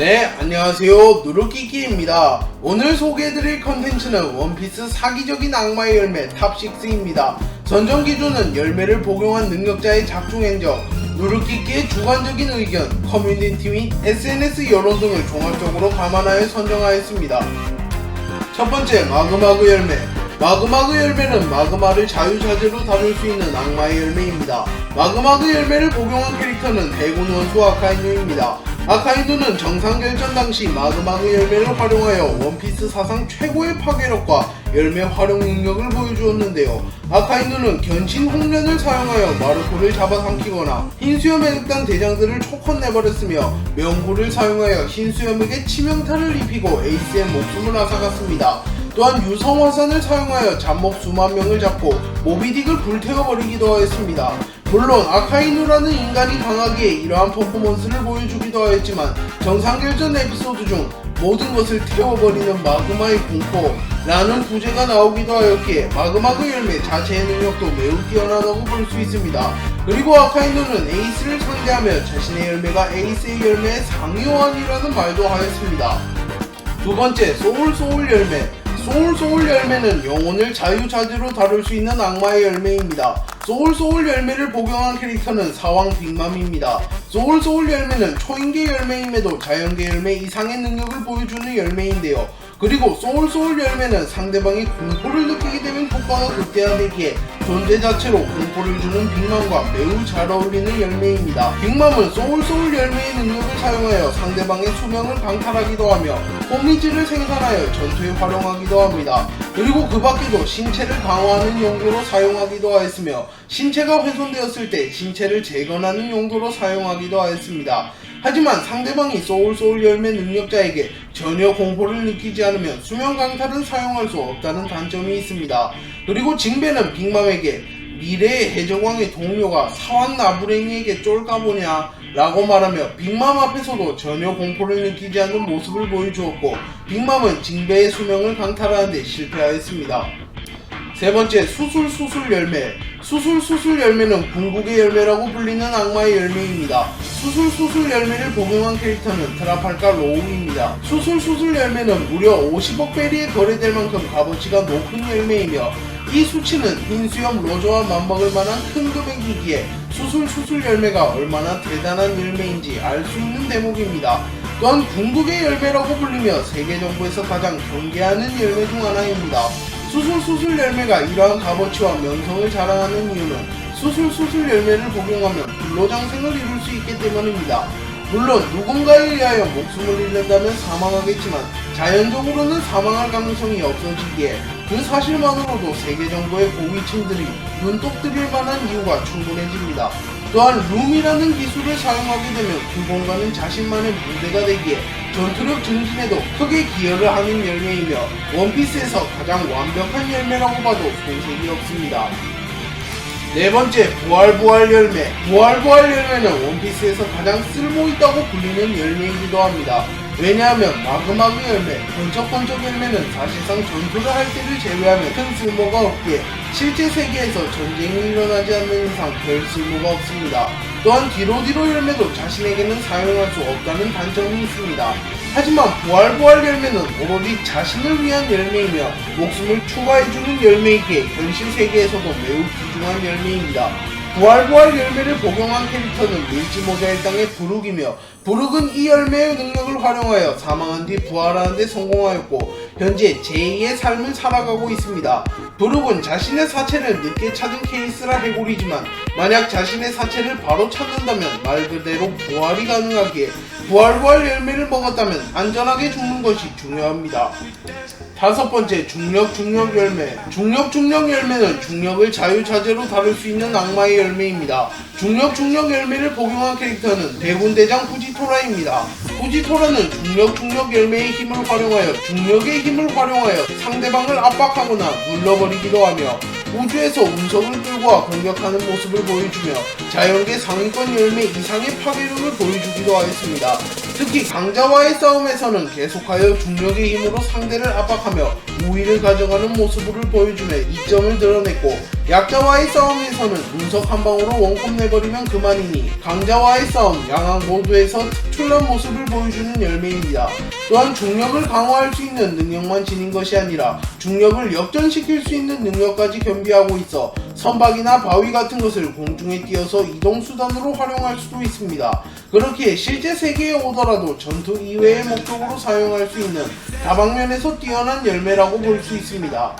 네, 안녕하세요. 누르끼끼입니다. 오늘 소개해드릴 컨텐츠는 원피스 사기적인 악마의 열매 탑6입니다. 선정 기준은 열매를 복용한 능력자의 작중 행적, 누르끼끼의 주관적인 의견, 커뮤니티 및 SNS 여론 등을 종합적으로 감안하여 선정하였습니다. 첫 번째, 마그마그 열매. 마그마그 열매는 마그마를 자유자재로 다룰 수 있는 악마의 열매입니다. 마그마그 열매를 복용한 캐릭터는 해군 원수 아카이누입니다. 아카이누는 정상 결전 당시 마그마그 열매를 활용하여 원피스 사상 최고의 파괴력과 열매 활용 능력을 보여주었는데요. 아카이누는 견신 홍련을 사용하여 마르코를 잡아삼키거나 흰수염의 극단 대장들을 초컷 내버렸으며 명구를 사용하여 흰수염에게 치명타를 입히고 에이스의 목숨을 앗아갔습니다. 또한 유성화산을 사용하여 잡몹 수만 명을 잡고 모비딕을 불태워버리기도 하였습니다. 물론 아카이누라는 인간이 강하기에 이러한 퍼포먼스를 보여주기도 하였지만 정상결전 에피소드 중 모든 것을 태워버리는 마그마의 공포라는 부제가 나오기도 하였기에 마그마 그 열매 자체의 능력도 매우 뛰어나다고 볼 수 있습니다. 그리고 아카이누는 에이스를 상대하며 자신의 열매가 에이스의 열매의 상위호환이라는 말도 하였습니다. 두 번째, 소울 소울 열매. 소울 소울 열매는 영혼을 자유자재로 다룰 수 있는 악마의 열매입니다. 소울 소울 열매를 복용한 캐릭터는 사왕 빅맘입니다. 소울 소울 열매는 초인계 열매임에도 자연계 열매 이상의 능력을 보여주는 열매인데요. 그리고 소울 소울 열매는 상대방이 공포를 느끼게 되면 효과가 극대화되기에 존재 자체로 공포를 주는 빅맘과 매우 잘 어울리는 열매입니다. 빅맘은 소울 소울 열매의 능력을 사용하여 상대방의 수명을 강탈하기도 하며 호미지를 생산하여 전투에 활용하기도 합니다. 그리고 그 밖에도 신체를 강화하는 용도로 사용하기도 하였으며 신체가 훼손되었을 때 신체를 재건하는 용도로 사용하기도 하였습니다. 하지만 상대방이 소울소울 열매 능력자에게 전혀 공포를 느끼지 않으면 수면 강탈은 사용할 수 없다는 단점이 있습니다. 그리고 징배는 빅맘에게 미래의 해적왕의 동료가 사왕 나부랭이에게 쫄까보냐 라고 말하며 빅맘 앞에서도 전혀 공포를 느끼지 않는 모습을 보여주었고 빅맘은 징배의 수명을 강탈하는데 실패하였습니다. 세 번째 수술 수술 열매 수술 수술 열매는 궁극의 열매라고 불리는 악마의 열매입니다. 수술 수술 열매를 복용한 캐릭터는 트라팔카 로우입니다. 수술 수술 열매는 무려 50억 베리에 거래될 만큼 값어치가 높은 열매이며 이 수치는 흰수염 로저와 맞먹을 만한 큰 금액이기에 수술 수술 열매가 얼마나 대단한 열매인지 알 수 있는 대목입니다. 또한 궁극의 열매라고 불리며 세계 정부에서 가장 경계하는 열매 중 하나입니다. 수술 수술 열매가 이러한 값어치와 명성을 자랑하는 이유는 수술 수술 열매를 복용하면 불로장생을 이룰 수 있기 때문입니다. 물론 누군가에 의하여 목숨을 잃는다면 사망하겠지만 자연적으로는 사망할 가능성이 없어지기에 그 사실만으로도 세계 정부의 고위층들이 눈독 들일 만한 이유가 충분해집니다. 또한 룸이라는 기술을 사용하게 되면 그 공간은 자신만의 무대가 되기에 전투력 증진에도 크게 기여를 하는 열매이며 원피스에서 가장 완벽한 열매라고 봐도 손색이 없습니다. 네 번째 부활부활 열매 부활부활 열매는 원피스에서 가장 쓸모있다고 불리는 열매이기도 합니다. 왜냐하면 마그마그 열매, 번쩍번쩍 열매는 사실상 전투를 할 때를 제외하면 큰 쓸모가 없기에 실제 세계에서 전쟁이 일어나지 않는 이상 별 쓸모가 없습니다. 또한 뒤로뒤로 열매도 자신에게는 사용할 수 없다는 단점이 있습니다. 하지만 부활부활 열매는 오로지 자신을 위한 열매이며 목숨을 추가해주는 열매이기에 현실 세계에서도 매우 귀중한 열매입니다. 부활부활 열매를 복용한 캐릭터는 밀지 모자 일당의 부룩이며 부룩은 이 열매의 능력을 활용하여 사망한 뒤 부활하는 데 성공하였고 현재 제2의 삶을 살아가고 있습니다. 부룩은 자신의 사체를 늦게 찾은 케이스라 해골이지만 만약 자신의 사체를 바로 찾는다면 말 그대로 부활이 가능하기에 부활부활 열매를 먹었다면 안전하게 죽는 것이 중요합니다. 다섯 번째 중력 중력 열매 중력 중력 열매는 중력을 자유자재로 다룰 수 있는 악마의 열매입니다. 중력 중력 열매를 복용한 캐릭터는 대군대장 후지토라입니다. 후지토라는 중력 중력 열매의 힘을 활용하여 중력의 힘을 활용하여 상대방을 압박하거나 눌러버리기도 하며 우주에서 운석을 끌고 와 공격하는 모습을 보여주며 자연계 상위권 열매 이상의 파괴력을 보여주기도 하였습니다. 특히 강자와의 싸움에서는 계속하여 중력의 힘으로 상대를 압박하며 우위를 가져가는 모습을 보여주며 이점을 드러냈고 약자와의 싸움에서는 운석 한 방으로 원컵 내버리면 그만이니 강자와의 싸움 양강 모두에서 특출난 모습을 보여주는 열매입니다. 또한 중력을 강화할 수 있는 능력만 지닌 것이 아니라 중력을 역전시킬 수 있는 능력까지 겸비하고 있어 선박이나 바위 같은 것을 공중에 띄어서 이동 수단으로 활용할 수도 있습니다. 그렇게 실제 세계에 오더라도 전투 이외의 목적으로 사용할 수 있는 다방면에서 뛰어난 열매라고 볼 수 있습니다.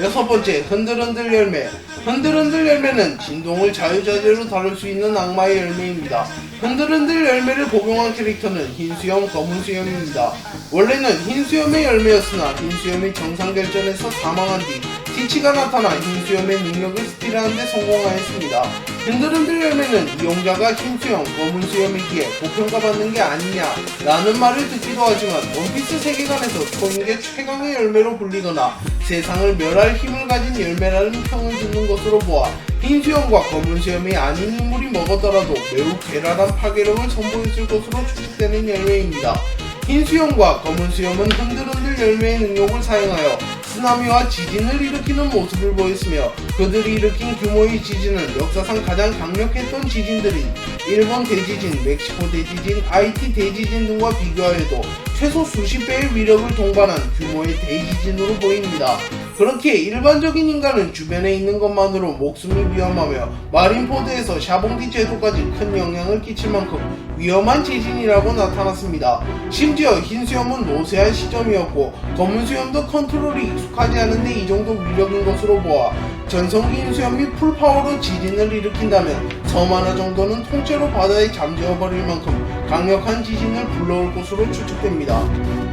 여섯 번째, 흔들흔들 열매. 흔들흔들 열매는 진동을 자유자재로 다룰 수 있는 악마의 열매입니다. 흔들흔들 열매를 복용한 캐릭터는 흰 수염, 검은 수염입니다. 원래는 흰 수염의 열매였으나 흰 수염이 정상 결전에서 사망한 뒤 티치가 나타나 흰 수염의 능력을 스틸하는데 성공하였습니다. 흔들흔들 열매는 이용자가 흰 수염, 검은 수염이기에 고평가받는 게 아니냐 라는 말을 듣기도 하지만 원피스 세계관에서 초인계 최강의 열매로 불리거나 세상을 멸할 힘을 가진 열매라는 평을 듣는 것으로 보아 흰 수염과 검은 수염이 아닌 인물이 먹었더라도 매우 괴랄한 파괴력을 선보였을 것으로 추측되는 열매입니다. 흰 수염과 검은 수염은 흔들흔들 열매의 능력을 사용하여 쓰나미와 지진을 일으키는 모습을 보였으며 그들이 일으킨 규모의 지진은 역사상 가장 강력했던 지진들인 일본 대지진, 멕시코 대지진, 아이티 대지진 등과 비교하여도 최소 수십 배의 위력을 동반한 규모의 대지진으로 보입니다. 그렇게 일반적인 인간은 주변에 있는 것만으로 목숨이 위험하며 마린포드에서 샤봉디 제도까지 큰 영향을 끼칠 만큼 위험한 지진이라고 나타났습니다. 심지어 흰 수염은 노쇠한 시점이었고 검은 수염도 컨트롤이 익숙하지 않은데 이 정도 위력인 것으로 보아 전성기 흰 수염이 풀파워로 지진을 일으킨다면 섬 하나 정도는 통째로 바다에 잠재워버릴 만큼 강력한 지진을 불러올 것으로 추측됩니다.